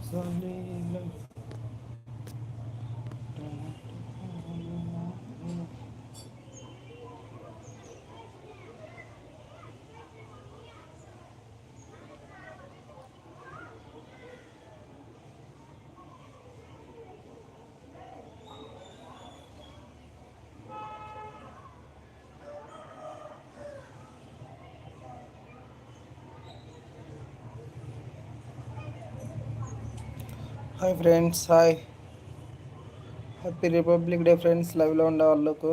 Sa hi friends hi. Happy Republic Day friends లైవ్లో ఉండే వాళ్ళకు.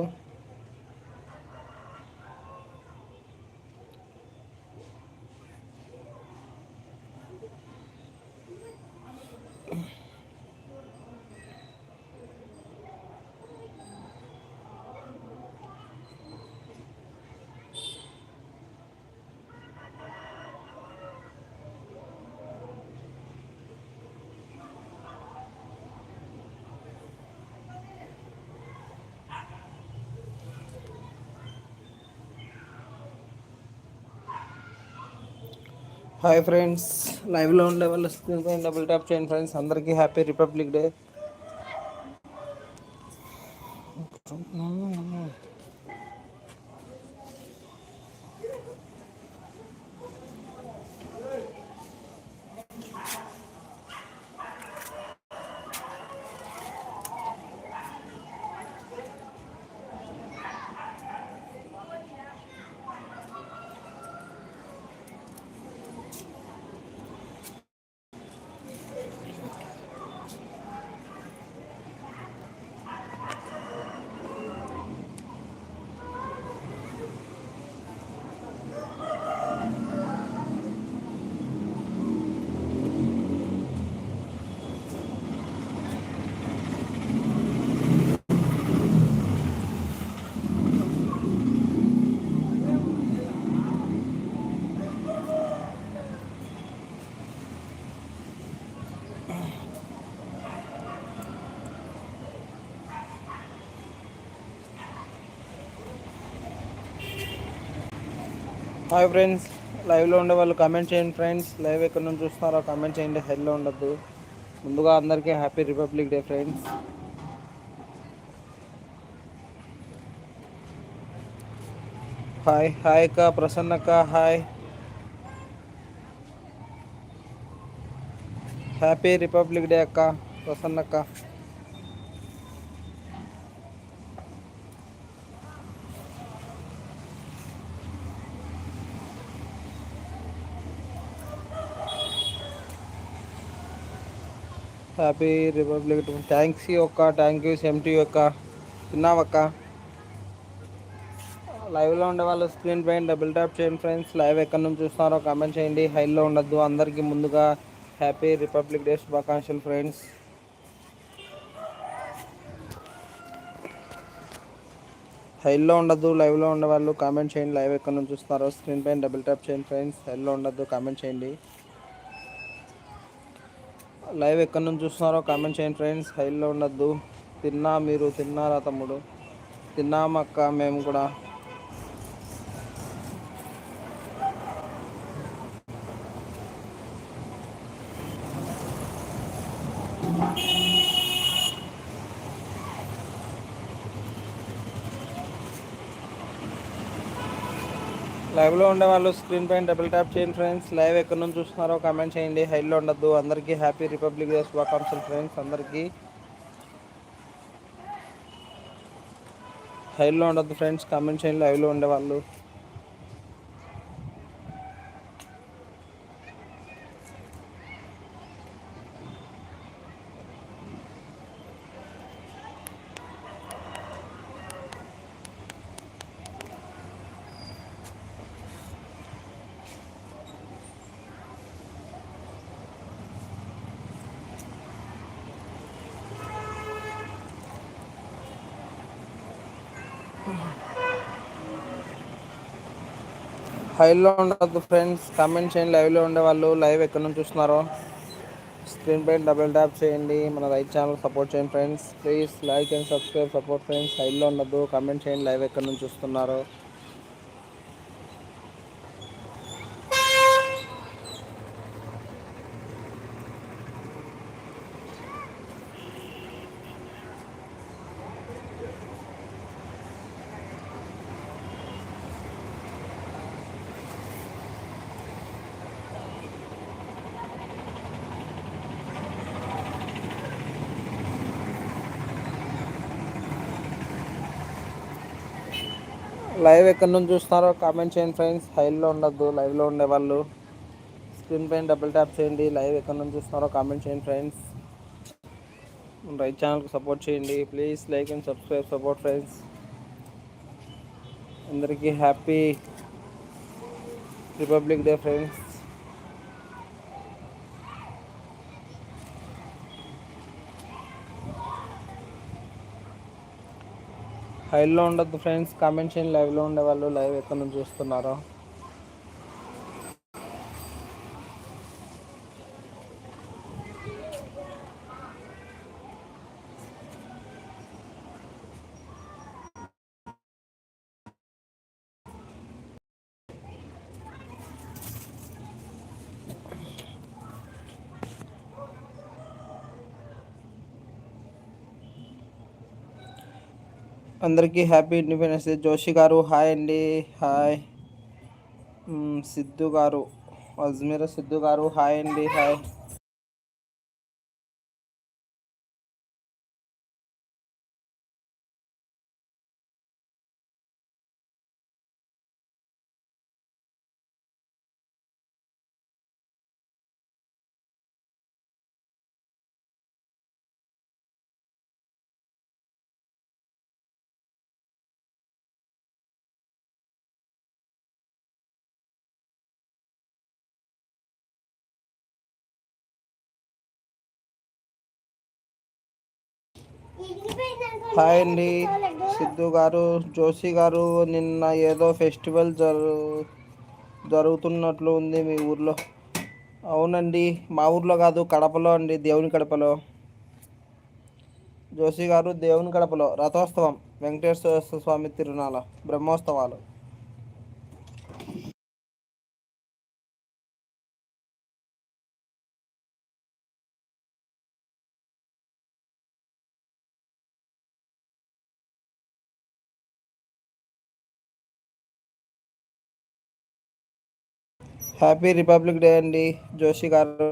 హాయ్ ఫ్రెండ్స్ లైవ్లో ఉండే వాళ్ళు స్క్రీన్ పైన డబుల్ ట్యాప్ చేయండి ఫ్రెండ్స్ అందరికీ happy Republic Day hi friends లైవ్లో ఉండే వాళ్ళు కామెంట్ చేయండి ఫ్రెండ్స్. లైవ్ ఎక్కడ నుంచి చూస్తున్నారో కామెంట్ చేయండి. హెల్లో ఉండద్దు. ముందుగా అందరికీ happy Republic Day friends hi hi అక్క ప్రసన్న అక్క హాయ్ హ్యాపీ రిపబ్లిక్ డే అక్క ప్రసన్నక్క హ్యాపీ రిపబ్లిక్ థ్యాంక్స్ ఒక్క థ్యాంక్ యూ సెమ్టీ ఒక్క. యొక్క తిన్నావక్క లైవ్లో ఉండే వాళ్ళు స్క్రీన్ పైన డబుల్ ట్యాప్ చేయండి ఫ్రెండ్స్. లైవ్ ఎక్కడి నుంచి చూస్తున్నారో కామెంట్ చేయండి. హైలో ఉండద్దు. అందరికీ ముందుగా హ్యాపీ రిపబ్లిక్ డే శుభాకాంక్షలు ఫ్రెండ్స్. హైల్లో ఉండద్దు లైవ్లో ఉండే వాళ్ళు కామెంట్ చేయండి. లైవ్ ఎక్కడి నుంచి చూస్తున్నారో స్క్రీన్ పైన డబుల్ ట్యాప్ చేయండి ఫ్రెండ్స్. హైల్లో ఉండద్దు కామెంట్ చేయండి. లైవ్ ఎక్కడి నుంచి చూస్తున్నారో కామెంట్ చేయండి ఫ్రెండ్స్. హైల్లో ఉండద్దు. తిన్నా మీరు తిన్నారా తమ్ముడు? తిన్నామక్క మేము కూడా. లైవ్లో ఉండే వాళ్ళు స్క్రీన్ పైన డబుల్ ట్యాప్ చేయండి ఫ్రెండ్స్ లైవ్ ఎక్కడి నుంచి చూస్తున్నారో కామెంట్ చేయండి. హైలో ఉండద్దు. అందరికీ హ్యాపీ రిపబ్లిక్ డే శుభాకాంక్షలు ఫ్రెండ్స్ అందరికీ. హైలో ఉండద్దు ఫ్రెండ్స్ కామెంట్ చేయండి. లైవ్లో ఉండే హైలో ఉండదు ఫ్రెండ్స్ కామెంట్ చేయండి. లైవ్లో ఉండే వాళ్ళు లైవ్ ఎక్కడి నుంచి చూస్తున్నారో? స్క్రీన్ పై డబుల్ ట్యాప్ చేయండి. మన రైట్ ఛానల్ సపోర్ట్ చేయండి friends please like and subscribe support friends హైలో ఉండదు కామెంట్ చేయండి. లైవ్ ఎక్కడి నుంచి చూస్తున్నారో? లైవ్ ఎక్కడి నుంచి చూస్తున్నారో కామెంట్ చేయండి ఫ్రెండ్స్ హైల్లో ఉండద్దు లైవ్లో ఉండేవాళ్ళు స్క్రీన్ పైన డబుల్ ట్యాప్ చేయండి లైవ్ ఎక్కడి నుంచి చూస్తున్నారో కామెంట్ చేయండి ఫ్రెండ్స్ రైట్ ఛానల్కి సపోర్ట్ చేయండి. Please like and subscribe support friends అందరికీ హ్యాపీ రిపబ్లిక్ డే ఫ్రెండ్స్ హైల్లో ఉండద్దు ఫ్రెండ్స్. కామెంట్ చేయండి. లైవ్లో ఉండేవాళ్ళు లైవ్ ఎక్కడ నుంచి చూస్తున్నారో. అందరికీ హ్యాపీ ఇండిపెండెన్స్ డే జోషి గారు హాయ్ అండి హాయ్ సిద్ధు గారు అజ్మీర్ సిద్ధు గారు హాయ్ అండి హాయ్ హాయ్ అండి. సిద్ధు గారు జోషి గారు నిన్న ఏదో ఫెస్టివల్ జరు జరుగుతున్నట్లు ఉంది మీ ఊర్లో. అవునండి మా ఊర్లో కాదు కడపలో అండి దేవుని కడపలో. జోషి గారు దేవుని కడపలో. రథోత్సవం వెంకటేశ్వర స్వామి తిరునాల బ్రహ్మోత్సవాలు. హ్యాపీ రిపబ్లిక్ డే అండి. జోషి గారు.